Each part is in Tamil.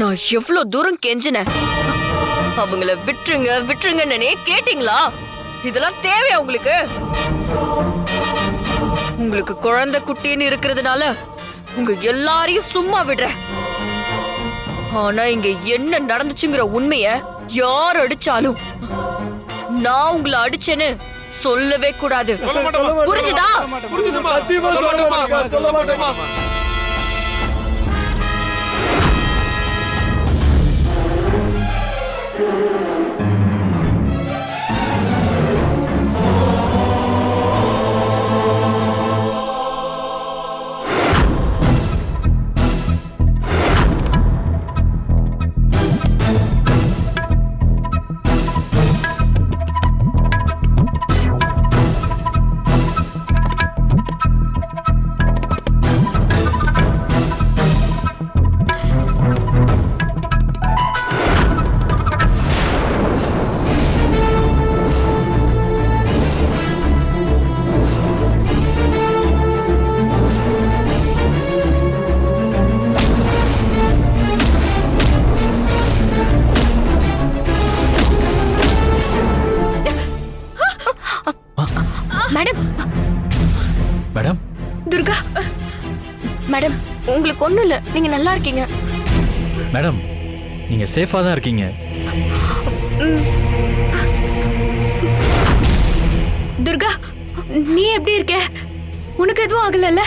நான் எவ்வளவு தூரம் கெஞ்சினேன் அவங்கள விட்டுருங்க விட்டுருங்கன்னு கேட்டீங்களா இதெல்லாம் தேவையா உங்களுக்கு உங்களுக்கு குழந்தை குட்டின்னு இருக்கிறதுனால உங்க எல்லாரையும் சும்மா விடுறேன் ஆனா இங்க என்ன நடந்துச்சுங்கிற உண்மைய யார் அடிச்சாலும் நான் உங்களை அடிச்சேன்னு சொல்லவே கூடாது. புரிஞ்சுதா. சொல்ல உங்களுக்கு ஒண்ணும் இல்ல. நீங்க நல்லா இருக்கீங்க. மேடம் நீங்க சேஃபா தான் இருக்கீங்க. துர்கா நீ எப்படி இருக்க? உனக்கு எதுவும் ஆகலல்ல?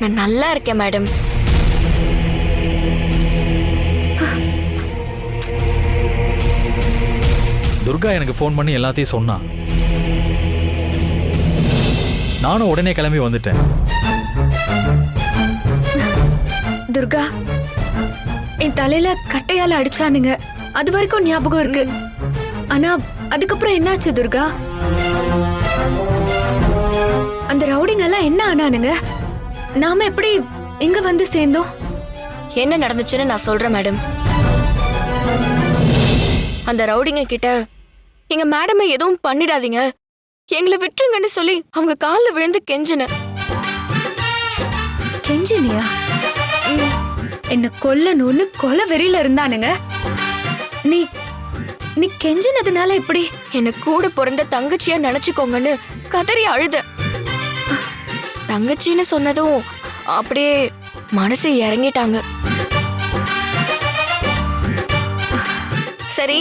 நான் நல்லா இருக்கேன் மேடம். துர்கா எனக்கு ஃபோன் பண்ணி எல்லாத்தையும் சொன்னா நானும் உடனே கிளம்பி வந்துட்டேன். துர்கா என் தலையில கட்டையால அடிச்சானுங்க. அது வரைக்கும் ஞாபகம் இருக்கு. ஆனா அதுக்கப்புறம் என்னாச்சு துர்கா? அந்த ரவுடிங்க எல்லாம் என்ன ஆனானுங்க? நாம எப்படி இங்க வந்து சேர்ந்தோம்? என்ன நடந்துச்சுன்னு நான் சொல்றேன் மேடம். அந்த ரவுடிங்க கிட்ட எங்க மேடமை எதுவும் பண்ணிடாதீங்க. எங்களை விட்டுருங்கன்னு சொல்லி அவங்க கால்ல விழுந்து கெஞ்சினேன். கெஞ்சினியா? என்ன கொல்லணும்னு கொலை வெறியில இருந்தானுங்க. நீ நீ கெஞ்சினதுனால இப்படி? என்ன கூட பிறந்த தங்கச்சியா நினைச்சுக்கோங்கன்னு கதறி அழுத தங்கச்சின்னு சொன்னதும் அப்படியே மனசு இறங்கிட்டாங்க. சரி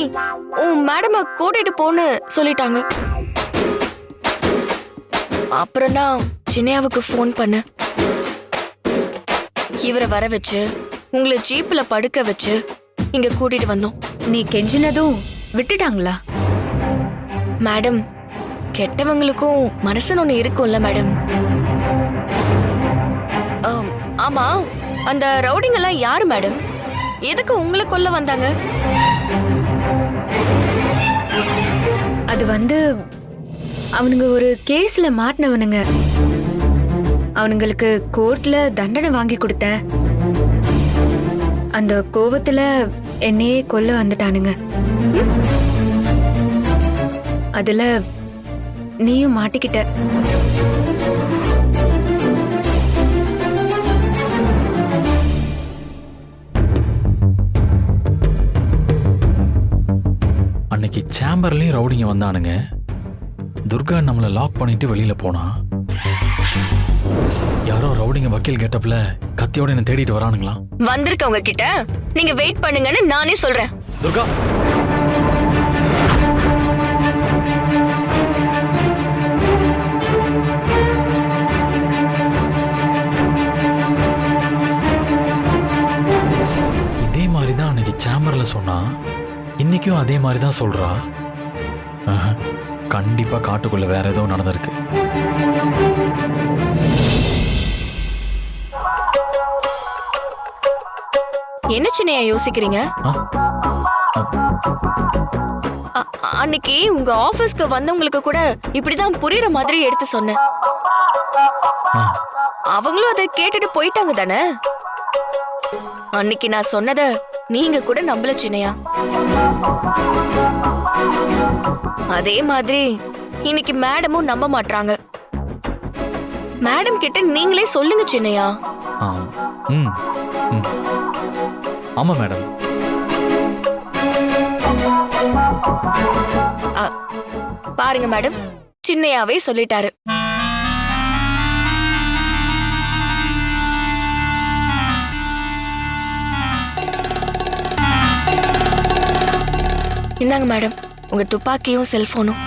உன் மேடம கூட்டிட்டு போன்னு சொல்லிட்டாங்க. அப்புறம் தான் சின்னையாவுக்கு ஃபோன் பண்ண இவரை வர வச்சு உங்களை ஜீப்ல படுக்க வச்சு இங்க கூட்டிட்டு வந்தோம். நீ கெஞ்சினதும் விட்டுட்டாங்களா? மேடம் கெட்டவங்களுக்கும் மனசுன்னு ஒண்ணு இருக்கும்ல மேடம். ஆம், ஆமா அந்த ரவுடிங்கெல்லாம் யாரு மேடம்? எதுக்கு உங்களை கொல்ல வந்தாங்க? அது வந்து அவனுங்க ஒரு கேஸ்ல மாட்டினவனுங்க. அவனுங்களுக்கு கோர்ட்ல தண்டனை வாங்கி கொடுத்தேன். அந்த கோவத்துல என்னையே கொல்ல வந்துட்டானுங்க. அதுல நீயும் மாட்டிக்கிட்ட. அன்னைக்கு சேம்பர்லயும் ரவுடிங்க வந்தானுங்க. துர்கா நம்மளை லாக் பண்ணிட்டு வெளியில போனா யாரோ ரவுடிங்க வக்கீல் கேட்டப்ல கத்தியோட என்ன தேடிட்டு வரானுங்களாம் வந்திருக்கவங்க கிட்ட நீங்க வெயிட் பண்ணுங்கன்னு நானே சொல்றேன். துர்கா! இதே மாதிரி தான் அன்னைக்கு சேம்பர்ல சொன்னா இன்னைக்கும் அதே மாதிரி தான் சொல்றா கண்டிப்பா காட்டுக்குள்ள வேற ஏதோ நடந்திருக்கு. சின்னையா யோசிக்கிறீங்க? அன்னைக்கு உங்க ஆபீஸ்க்கு வந்தவங்களுக்கு கூட இப்படிதான் புரியுற மாதிரி எடுத்து சொன்னேன். அவங்களும் அதை கேட்டுட்டு போயிட்டாங்க தானே? அன்னைக்கு நான் சொன்னத நீங்க கூட நம்பல சின்னையா. அதே மாதிரி இன்னைக்கு மேடமும் நம்ப மாட்றாங்க. மேடம் கிட்ட நீங்களே சொல்லுங்க சின்னையா. ம். ஆமாம் மேடம். பாருங்க மேடம். சின்னையாவே சொல்லிட்டாரு. இந்தாங்க மேடம். உங்க துப்பாக்கியும் செல்போனும்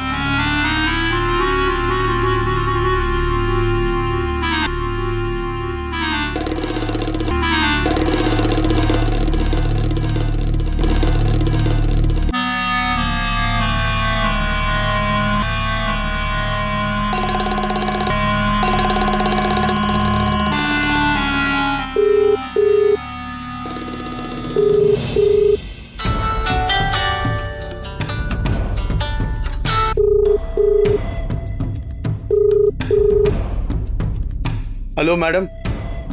மேடம்.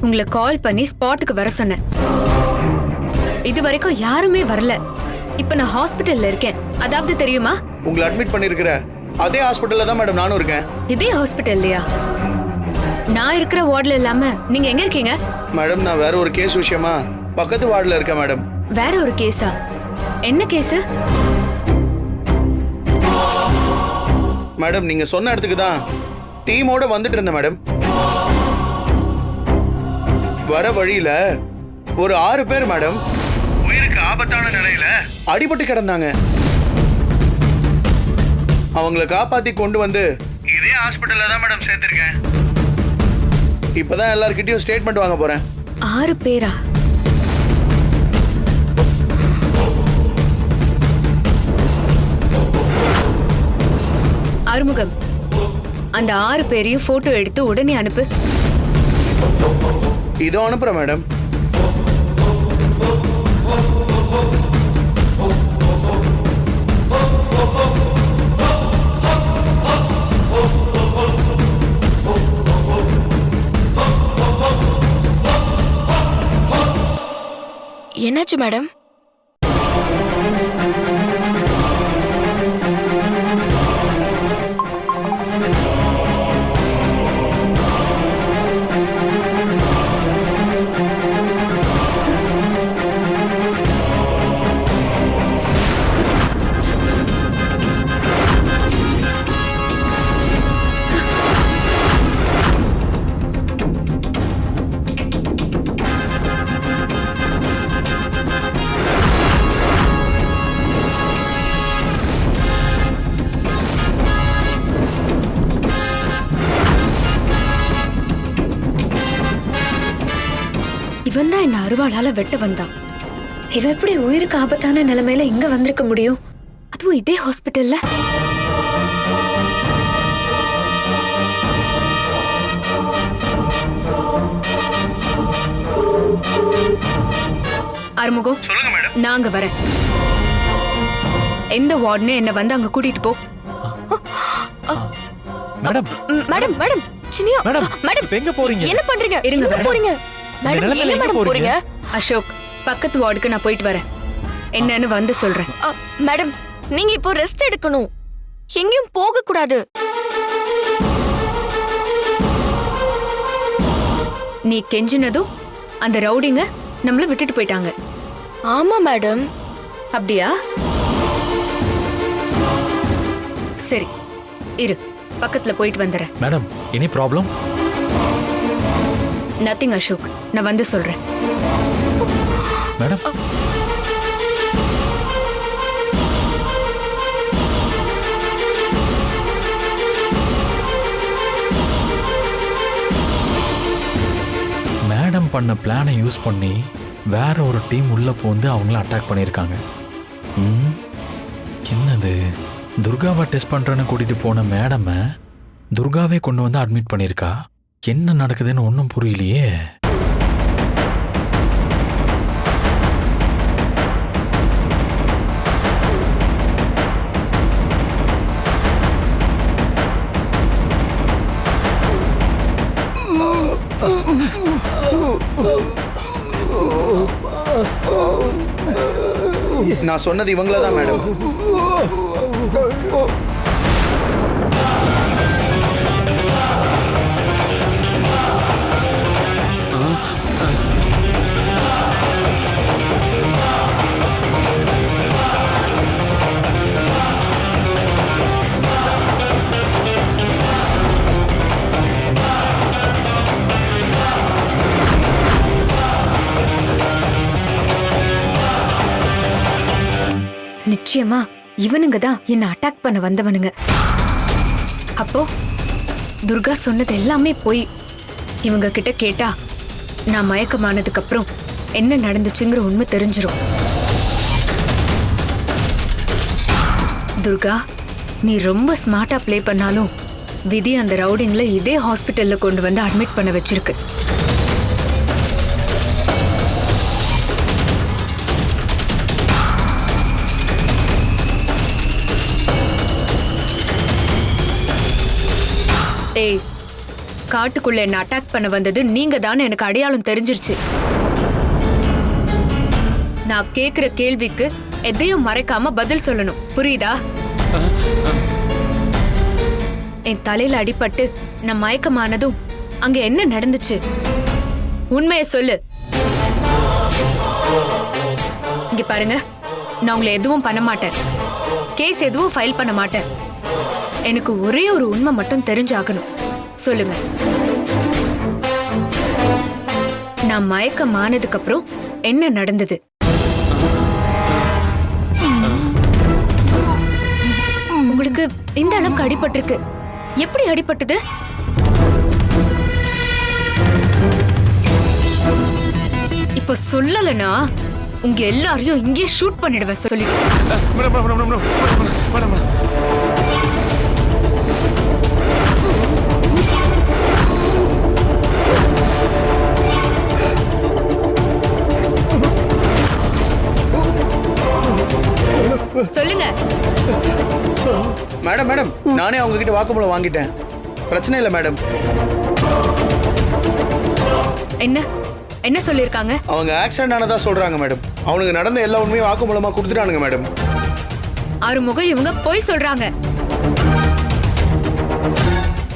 உங்களை கால் பண்ணி ஸ்பாட்டுக்கு வர சொன்னேன். இது வரைக்கும் யாருமே வரல. இப்ப நான் ஹாஸ்பிட்டல்ல இருக்கேன். அதாவது தெரியுமா? உங்களை அட்மிட் பண்ணிருக்கிற அதே ஹாஸ்பிட்டல்ல தான் மேடம் நானும் இருக்கேன். இதே ஹாஸ்பிட்டல்லையா நான் இருக்கிற வார்டுல இல்லாம நீங்க எங்க இருக்கீங்க? மேடம் நான் வேற ஒரு கேஸ் விஷயமா பக்கத்து வார்டில் இருக்கேன் மேடம். வேற ஒரு கேஸா என்ன கேஸ் மேடம் நீங்க சொன்ன இடத்துக்கு தான் டீமோட வந்துட்டு இருந்தேன் மேடம். வர வழியில ஒரு ஆறு பேர் மேடம். உயிருக்கு ஆபத்தான நிலையில? அடிபட்டு கிடந்தாங்க. அவங்கள காப்பாத்தி கொண்டு வந்து இதே ஹாஸ்பிட்டல்ல தான் மேடம் சேர்த்திருக்கேன். இப்பதான் எல்லார்கிட்டயும் ஸ்டேட்மெண்ட் வாங்க போறேன். ஆறு பேரா? ஆறுமுகம் அந்த ஆறு பேரையும் போட்டோ எடுத்து உடனே அனுப்பு. இதோ அனுப்புறேன் மேடம் என்னாச்சு மேடம்? அருவாளால வெட்ட வந்தான். இவ எப்படி உயிருக்கு ஆபத்தான நிலைமையில இங்க வந்திருக்க முடியும்? அதுவும் இதே ஹாஸ்பிட்டல்ல? மேடம். நாங்க வரேன். எந்த வார்டுன்னு என்ன வந்து அங்க கூட்டிட்டு போ. Madam. Madam madam சின்னியா. Madam madam எங்க போறீங்க? என்ன பண்றீங்க? இருங்க. போறீங்க? மேடம் எங்க எங்க மேடம் போறீங்க? அசோக் பக்கத்து வார்டுக்கு நான் போயிட்டு வரேன். என்னன்னு வந்து சொல்றேன். அ, மேடம் நீங்க இப்போ ரெஸ்ட் எடுக்கணும். எங்கேயும் போக கூடாது நீ கெஞ்சினதும் அந்த ரவுடிங்க நம்மள விட்டுட்டு போயிட்டாங்க. ஆமா மேடம். அப்படியா? சரி இரு பக்கத்துல போயிட்டு வந்துடுறேன். Madam any problem nothing Ashok. நான் வந்து சொல்றேன். மேடம். மேடம் பண்ண பிளானை யூஸ் பண்ணி வேற ஒரு டீம் உள்ள போந்து அவங்கள அட்டாக் பண்ணியிருக்காங்க. என்னது? துர்காவை டெஸ்ட் பண்றேன்னு கூட்டிட்டு போன மேடமை துர்காவே கொண்டு வந்து அட்மிட் பண்ணியிருக்கா? என்ன நடக்குதுன்னு ஒன்றும் புரியலையே. நான் சொன்னது இவங்கள தான் மேடம். நிச்சயமா இவனுங்க தான் என்ன அட்டாக் பண்ண வந்தவனுங்க. அப்போ துர்கா சொன்னது எல்லாமே போய் இவங்க கிட்ட கேட்டா நான் மயக்கமானதுக்கு அப்புறம் என்ன நடந்துச்சுங்கிற உண்மை தெரிஞ்சிடும் துர்கா நீ ரொம்ப ஸ்மார்ட்டா ப்ளே பண்ணாலும் விதி அந்த ரவுடிங்ல இதே ஹாஸ்பிட்டல்ல கொண்டு வந்து அட்மிட் பண்ண வச்சிருக்கு. டேய் காட்டுக்குள்ள என்ன அட்டாக் பண்ண வந்தது நீங்க தான் எனக்கு அடையாளம் தெரிஞ்சிருச்சு. நான் கேக்குற கேள்விக்கு எதையும் மறைக்காம பதில் சொல்லணும். புரியுதா? என் தலையில அடிபட்டு நான் மயக்கமானதும் அங்க என்ன நடந்துச்சு? உண்மையை சொல்லு. இங்க பாருங்க நான் உங்களை எதுவும் பண்ண மாட்டேன். கேஸ் எதுவும் ஃபைல் பண்ண மாட்டேன். எனக்கு ஒரே ஒரு உண்மை மட்டும் தெரிஞ்சாகணும். சொல்லுங்க. நான் மயக்கம் ஆனதுக்கு அப்புறம் என்ன நடந்தது? உங்களுக்கு இந்த அளவுக்கு அடிபட்டிருக்கு. எப்படி அடிபட்டது? இப்ப சொல்லலனா உங்க எல்லாரையும் இங்கே ஷூட் பண்ணிடுவேன் சொல்லிட்டு. நானே அவங்க கிட்ட வாக்குமூலம் வாங்கிட்டேன். பிரச்சனை இல்லை மேடம். என்ன? என்ன சொல்லிருக்காங்க அவங்க ஆக்சிடென்ட் ஆனதா சொல்றாங்க மேடம். அவனுக்கு நடந்த எல்லா உண்மையும் வாக்குமூலமா கொடுத்துட்டானுங்க மேடம். ஆறுமுகம் இவங்க போய் சொல்றாங்க.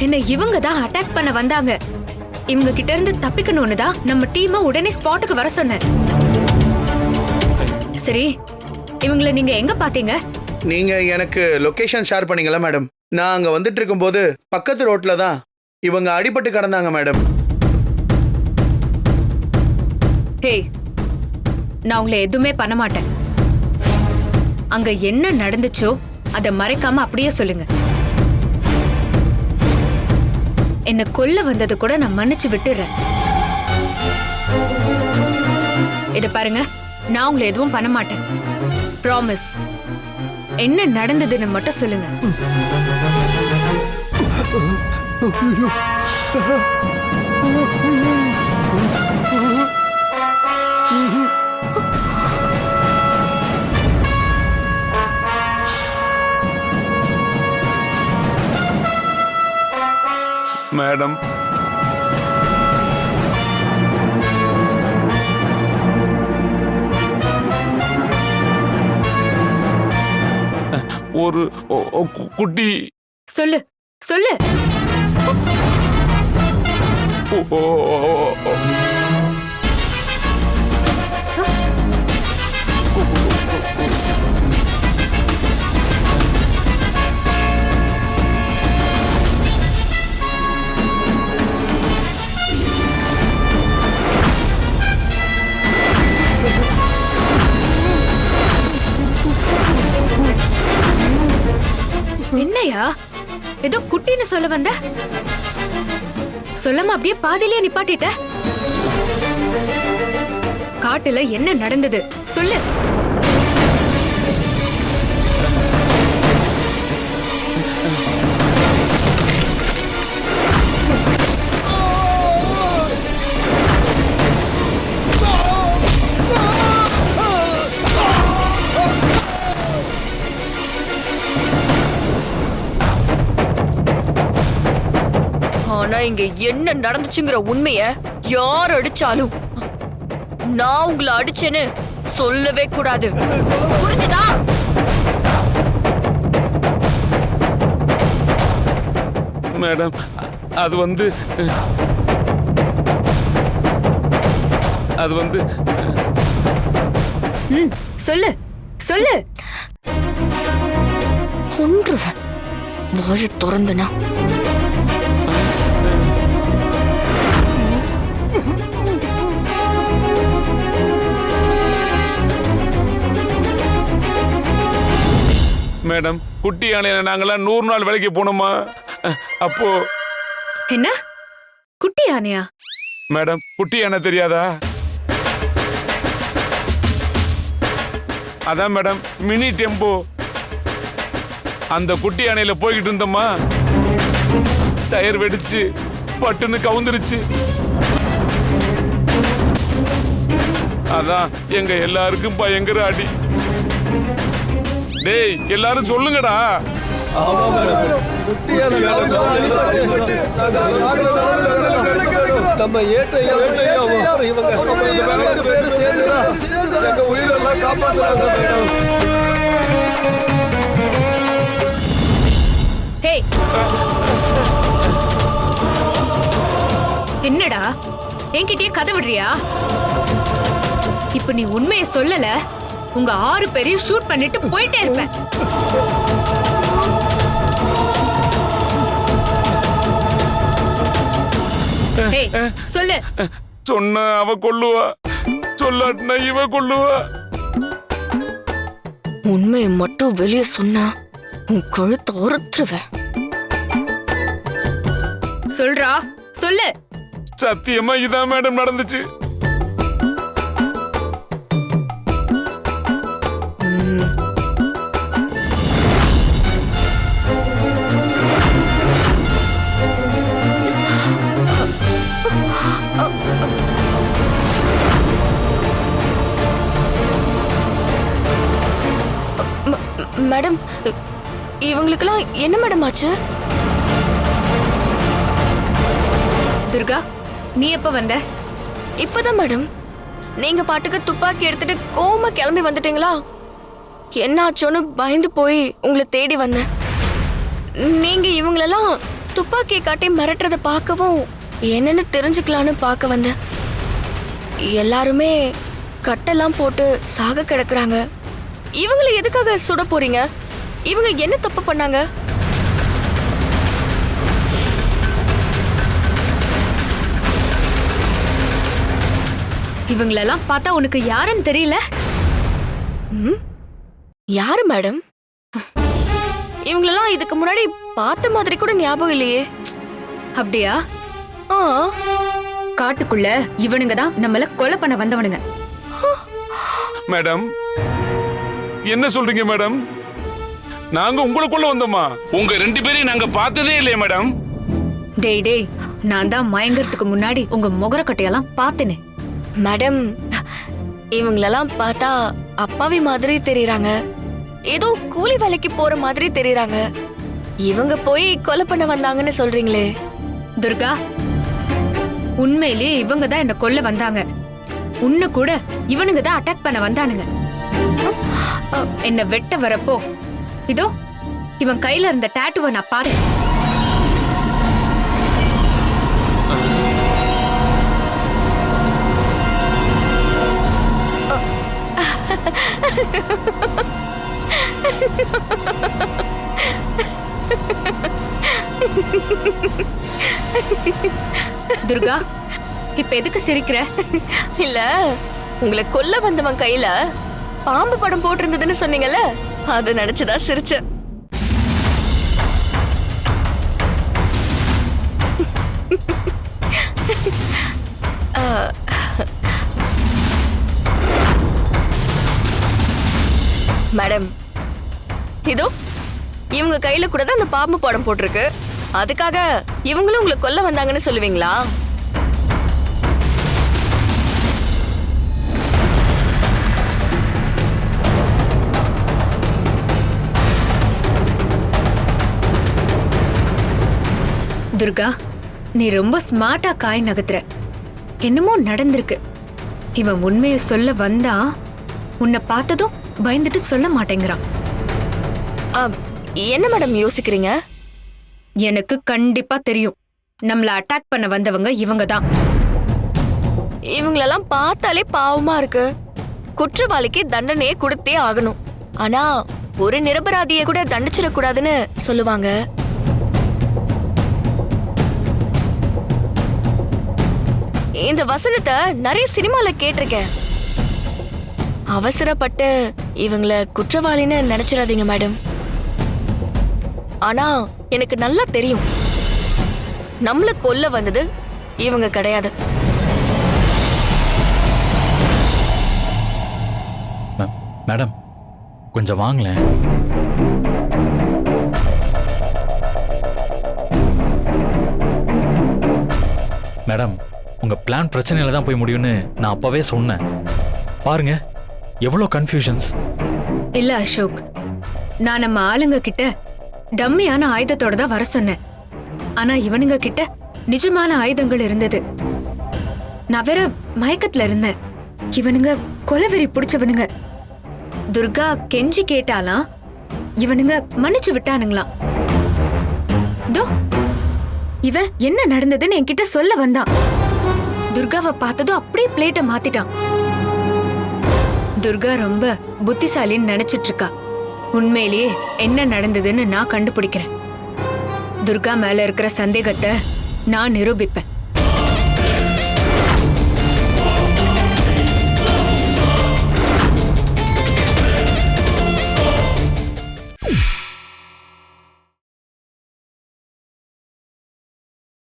என்ன இவங்க தான் அட்டாக் பண்ண வந்தாங்க. இவங்க கிட்ட இருந்து தப்பிக்கணும்னு தான் நம்ம டீமை உடனே ஸ்பாட்டுக்கு வர சொன்னேன். சரி இவங்கள நீங்க எங்க பாத்தீங்க நீங்க எனக்கு லொகேஷன் ஷேர் பண்ணீங்களா மேடம்? நான் அங்க வந்துட்டு இருக்கும்போது பக்கத்து ரோட்ல தான் இவங்க அடிபட்டு கிடந்தாங்க மேடம். ஹே நான் உங்களை எதுவுமே பண்ண மாட்டேன். அங்க என்ன நடந்துச்சோ அதை மறைக்காம அப்படியே சொல்லுங்க. என்ன கொல்ல வந்தது கூட நான் மன்னிச்சு விட்டுறேன். இத பாருங்க நான் உங்களை எதுவும் பண்ண மாட்டேன். ப்ராமிஸ் என்ன நடந்ததுன்னு மட்டும் சொல்லுங்க. மேடம் ஒரு குட்டி. சொல்லு சொல்லு. ஒ- ஒ- ஏதோ குட்டின்னு சொல்ல வந்த? சொல்லாம அப்படியே பாதியிலேயே நிப்பாட்டிட்ட? காட்டுல என்ன நடந்தது? சொல்லு. ஆனா இங்க என்ன நடந்துச்சுங்கிற உண்மைய யார் அடிச்சாலும் நான் உங்களை அடிச்சேன்னு சொல்லவே கூடாது. புரிஞ்சுதா? மேடம் அது வந்து அது வந்து சொல்லு சொல்லு. கொன்றுவேன் வாய திறந்தனா. மேடம் குட்டி யானையில நாங்கெல்லாம் நூறு நாள் வேலைக்கு போனோமா? அப்போ என்ன? குட்டி யானையா? மேடம் குட்டி யானை தெரியாதா? அதான் மேடம் மினி டெம்போ. அந்த குட்டி யானையில போய்கிட்டு இருந்தோமா? டயர் வெடிச்சு பட்டுன்னு கவுந்துருச்சு. அதான் எங்க எல்லாருக்கும் பயங்கர அடி. டேய் எல்லாரும் சொல்லுங்கடா. நம்ம ஏற்ற இவங்க பேரு சேர்ந்து எங்க உயிரெல்லாம் காப்பாத்துறாங்க மேடம். ஹே என்னடா? என்கிட்டயே கதை விடுறியா? இப்ப நீ உண்மையை சொல்லல. உங்க ஆறு பேரையும் ஷூட் பண்ணிட்டு போயிட்டே இருப்பேன் சொல்லு. சொன்ன அவ கொல்லுவா. சொல்லாட்டினா இவ கொல்லுவா. உண்மையை மட்டும் வெளியே சொன்னா உன் கழுத்தை உறுத்துருவேன் சொல்றா சொல்லு. சத்தியமா இதான் மேடம் நடந்துச்சு. இவங்களுக்கெல்லாம் என்ன மேடம் ஆச்சு? துர்கா நீ எப்ப வந்த? இப்பதான் மேடம் நீங்க பாட்டுக்கு துப்பாக்கி எடுத்துட்டு கோமா கிளம்பி வந்துட்டீங்களா? என்ன ஆச்சோன்னு பயந்து போய் உங்களை தேடி வந்தேன். நீங்க இவங்களெல்லாம் துப்பாக்கியை காட்டி மிரட்டுறத பார்க்கவும் என்னன்னு தெரிஞ்சுக்கலான்னு பார்க்க வந்தேன். எல்லாருமே கட்டெல்லாம் போட்டு சாக கிடக்குறாங்க. இவங்களை எதுக்காக சுட போறீங்க? இவங்க என்ன தப்பு பண்ணாங்க? இவங்களெல்லாம் பார்த்தா உனக்கு யாருன்னு தெரியல? ம்? யாரு மேடம்? இவங்களெல்லாம் இதுக்கு முன்னாடி பார்த்த மாதிரி கூட ஞாபகம் இல்லையே. அப்படியா? ஆ. காட்டுக்குள்ள இவனுங்க தான் நம்மள கொலை பண்ண வந்தவனுங்க. மேடம் என்ன சொல்றீங்க மேடம்? நாங்க உங்களுக்குள்ள வந்தோமா? உங்க ரெண்டு பேரையும் நாங்க பார்த்ததே இல்லையே மேடம். டேய் டேய் நான் தான் மயங்கறதுக்கு முன்னாடி உங்க முகரக்கட்டையெல்லாம் பார்த்தேனே. மேடம் இவங்களெல்லாம் பார்த்தா அப்பாவி மாதிரி தெரியறாங்க. ஏதோ கூலி வேலைக்கு போற மாதிரி தெரியறாங்க. இவங்க போய் கொலை பண்ண வந்தாங்கன்னு சொல்றீங்களே. துர்கா உண்மையிலேயே இவங்க தான் என்ன கொல்ல வந்தாங்க. உன்னை கூட இவனுங்க தான் அட்டாக் பண்ண வந்தானுங்க. என்ன வெட்ட வரப்போ இதோ இவன் கையில இருந்த டாட்டுவை நான் பாரு. துர்கா இப்ப எதுக்கு சிரிக்கிற? இல்ல உங்களை கொல்ல வந்தவன் கையில பாம்பு படம் போட்டிருந்ததுன்னு சொன்னீங்கல்ல? அது நினைச்சுதான் சிரிச்சேன். மேடம் இதோ இவங்க கையில கூட தான் அந்த பாம்பு படம் போட்டிருக்கு. அதுக்காக இவங்களும் உங்களை கொல்ல வந்தாங்கன்னு சொல்லுவீங்களா? துர்கா நீ ரொம்ப ஸ்மார்ட்டா காய் நகர்த்துற என்னமோ நடந்திருக்கு. இவன் உண்மையை சொல்ல வந்தா உன்னை பார்த்ததும் பயந்துட்டு சொல்ல மாட்டேங்கிறான். ஆ, என்ன மேடம் யோசிக்கிறீங்க? எனக்கு கண்டிப்பா தெரியும். நம்மள அட்டாக் பண்ண வந்தவங்க இவங்க தான். இவங்களெல்லாம் பார்த்தாலே பாவமா இருக்கு. குற்றவாளிக்கு தண்டனையே கொடுத்தே ஆகணும். ஆனா ஒரு நிரபராதியை கூட தண்டிச்சிடக்கூடாதுன்னு சொல்லுவாங்க. இந்த வசனத்தை நிறைய சினிமால கேட்டிருக்கேன். அவசரப்பட்டு இவங்கள குற்றவாளின்னு நினைச்சிடாதீங்க மேடம். ஆனா எனக்கு நல்லா தெரியும். நம்மள கொல்ல வந்தது இவங்க கிடையாது. மேடம் கொஞ்சம் வாங்களேன். மேடம் உங்க பிளான் பிரச்சனையில தான் போய் முடியும்னு நான் அப்பவே சொன்னேன். பாருங்க எவ்வளோ கன்ஃபியூஷன்ஸ் இல்ல அசோக் நான் நம்ம ஆளுங்க கிட்ட டம்மியான ஆயுதத்தோட தான் வர சொன்னேன். ஆனா இவனுங்க கிட்ட நிஜமான ஆயுதங்கள் இருந்தது. நான் வேற மயக்கத்துல இருந்தேன். இவனுங்க கொலவெறி பிடிச்சவனுங்க. துர்கா கெஞ்சி கேட்டாலாம் இவனுங்க மன்னிச்சு விட்டானுங்களாம். தோ இவன் என்ன நடந்ததுன்னு என்கிட்ட சொல்ல வந்தான். துர்காவை பார்த்ததும் அப்படியே பிளேட்டை மாத்திட்டான். துர்கா ரொம்ப புத்திசாலின்னு நினைச்சிட்டு இருக்கா உண்மையிலேயே என்ன நடந்ததுன்னு நான் கண்டுபிடிக்கிறேன். துர்கா மேல இருக்கிற சந்தேகத்தை நான் நிரூபிப்பேன்.